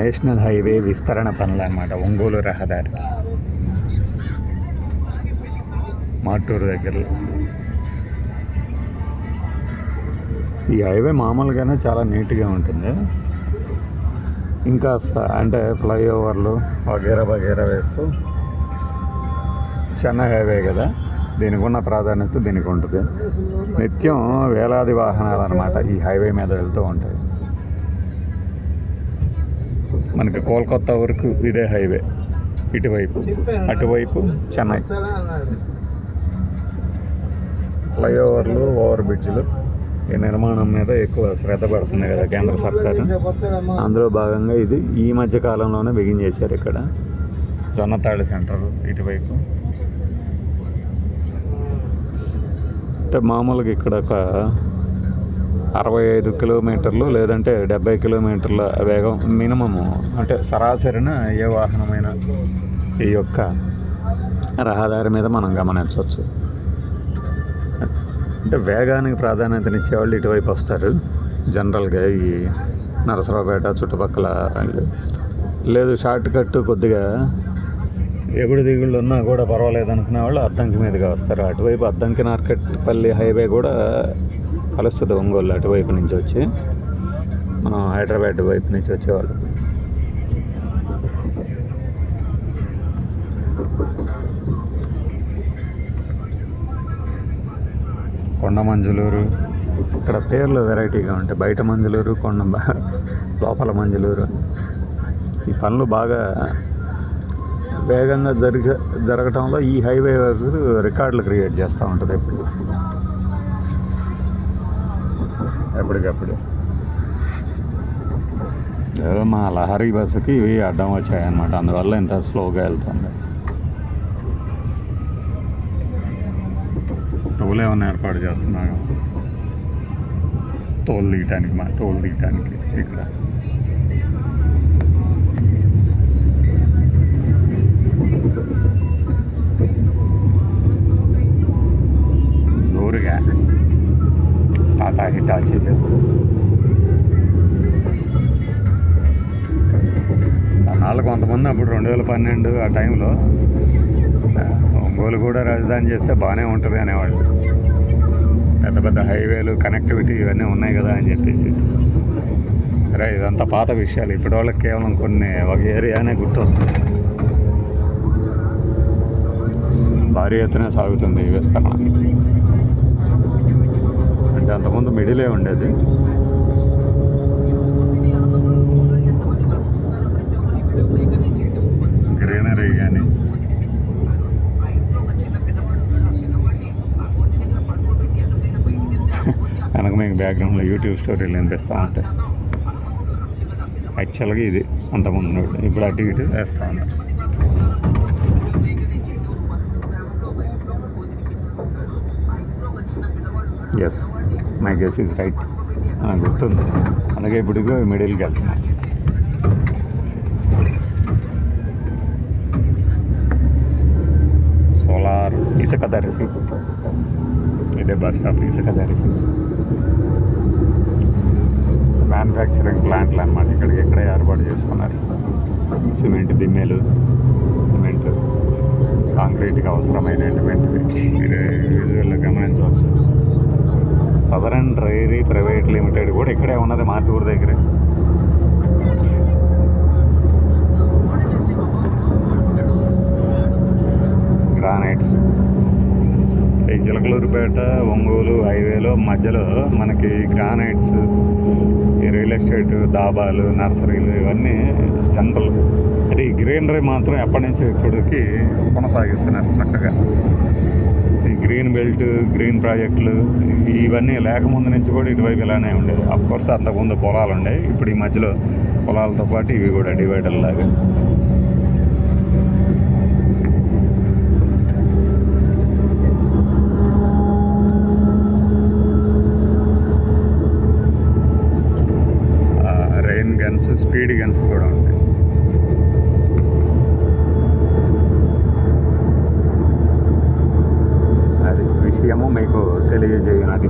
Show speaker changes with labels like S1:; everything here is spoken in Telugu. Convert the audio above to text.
S1: నేషనల్ హైవే విస్తరణ పనులు అనమాట ఒంగోలు రహదారి. మాటూరు దగ్గరలో ఈ హైవే మామూలుగానే చాలా నీట్గా ఉంటుంది. ఇంకా అంటే ఫ్లైఓవర్లు వగేరా వగేరా వేస్తూ చెన్నై హైవే కదా దీనికి ఉన్న ప్రాధాన్యత దీనికి ఉంటుంది నిత్యం వేలాది వాహనాలు అనమాట ఈ హైవే మీద వెళ్తూ ఉంటాయి. మనకి కోల్కత్తా వరకు ఇదే హైవే. ఇటువైపు. అటువైపు చెన్నై. ఫ్లైఓవర్లు ఓవర్ బ్రిడ్జ్లు ఈ నిర్మాణం మీద ఎక్కువ శ్రద్ధ పడుతుంది కదా కేంద్ర సర్కారు. అందులో భాగంగా ఇది ఈ మధ్య కాలంలోనే బిగించేశారు ఇక్కడ. జొన్నతాళి సెంటర్ ఇటువైపు. అంటే మామూలుగా ఇక్కడ ఒక అరవై ఐదు కిలోమీటర్లు లేదంటే డెబ్బై కిలోమీటర్ల వేగం మినిమము అంటే సరాసరిన ఏ వాహనమైన ఈ యొక్క రహదారి మీద మనం గమనించవచ్చు. అంటే వేగానికి ప్రాధాన్యతనిచ్చే వాళ్ళు ఇటువైపు వస్తారు. జనరల్గా ఈ నరసరావుపేట చుట్టుపక్కల లేదు షార్ట్ కట్ కొద్దిగా ఎగుడు దిగుళ్ళు ఉన్నా కూడా పర్వాలేదు అనుకునే వాళ్ళు అద్దంకి మీదుగా వస్తారు. అటువైపు అద్దంకి నార్కట్పల్లి హైవే కూడా కలుస్తుంది ఒంగోలు అటువైపు నుంచి వచ్చి. మనం హైదరాబాద్ వైపు నుంచి వచ్చేవాళ్ళు. కొండ మంజులూరు. ఇక్కడ పేర్లు వెరైటీగా ఉంటాయి. బయట మంజులూరు కొండ లోపల మంజులూరు. ఈ పనులు బాగా వేగంగా జరిగ జరగటంలో ఈ హైవే రికార్డులు క్రియేట్ చేస్తూ ఉంటుంది ఎప్పుడు ఎప్పటికప్పుడు. ఏదో మా లహరి బస్సుకి ఇవి అడ్డం వచ్చాయన్నమాట. అందువల్ల ఇంత స్లోగా వెళ్తుంది. టోల్ ఏమైనా ఏర్పాటు చేస్తున్నాను టోల్ తీయటానికి మా టోల్ తీయటానికి ఇక్కడ. హిటాచి హిటాచీలు కొంతమంది అప్పుడు రెండు వేల పన్నెండు ఆ టైంలో ఒంగోలు కూడా రాజధాని చేస్తే బాగానే ఉంటుంది అనేవాళ్ళు. పెద్ద పెద్ద హైవేలు కనెక్టివిటీ ఇవన్నీ ఉన్నాయి కదా అని చెప్పేసి. సరే ఇదంతా పాత విషయాలు. ఇప్పటి వాళ్ళకి కేవలం కొన్ని ఒక ఏరియానే గుర్తొస్తుంది. భారీ ఎత్తున సాగుతుంది ఈ విస్తరణ. అంటే అంతకుముందు మిడిలే ఉండేది. గ్రీనరీ కానీ. వెనక మీకు బ్యాక్గ్రౌండ్లో యూట్యూబ్ స్టోరీలు వినిపిస్తూ ఉంటాయి యాక్చువల్గా ఇది అంతకుముందు. ఇప్పుడు అటు ఇటు వేస్తూ ఉన్నారు yes my guess is right. గుర్తుంది. అలాగే ఇప్పుడు మిడిల్కి వెళ్తున్నాం. సోలార్ ఇసుక దరిసి ఇదే బస్ స్టాప్ ఇసుక దరిసి మ్యానుఫ్యాక్చరింగ్ ప్లాంట్లు అనమాట ఇక్కడికి. ఇక్కడే ఏర్పాటు చేసుకున్నారు. సిమెంట్ దిమ్మెలు సిమెంట్ కాంక్రీట్కి అవసరమైనటువంటివి. లిమిటెడ్ కూడా ఇక్కడే ఉన్నది మార్టూరు దగ్గరే. గ్రానైట్స్. ఈ చిలకలూరుపేట ఒంగోలు హైవేలో మధ్యలో మనకి గ్రానైట్స్ ఈ రియల్ ఎస్టేట్ దాబాలు నర్సరీలు ఇవన్నీ జనరల్ అది గ్రీనరీ మాత్రం ఎప్పటి నుంచో ఇప్పటికి కొనసాగిస్తున్నారు చక్కగా. గ్రీన్ బెల్ట్ గ్రీన్ ప్రాజెక్టులు ఇవన్నీ లేకముందు నుంచి కూడా ఇటువైపు ఇలానే ఉండేది. అఫ్ కోర్స్ అంతకుముందు పొలాలు ఉండేవి ఇప్పుడు ఈ మధ్యలో పొలాలతో పాటు ఇవి కూడా డివైడర్ లాగా. రెయిన్ గన్స్ స్పీడ్ గన్స్ కూడా ఉంటాయి. మీకు తెలియజేయనది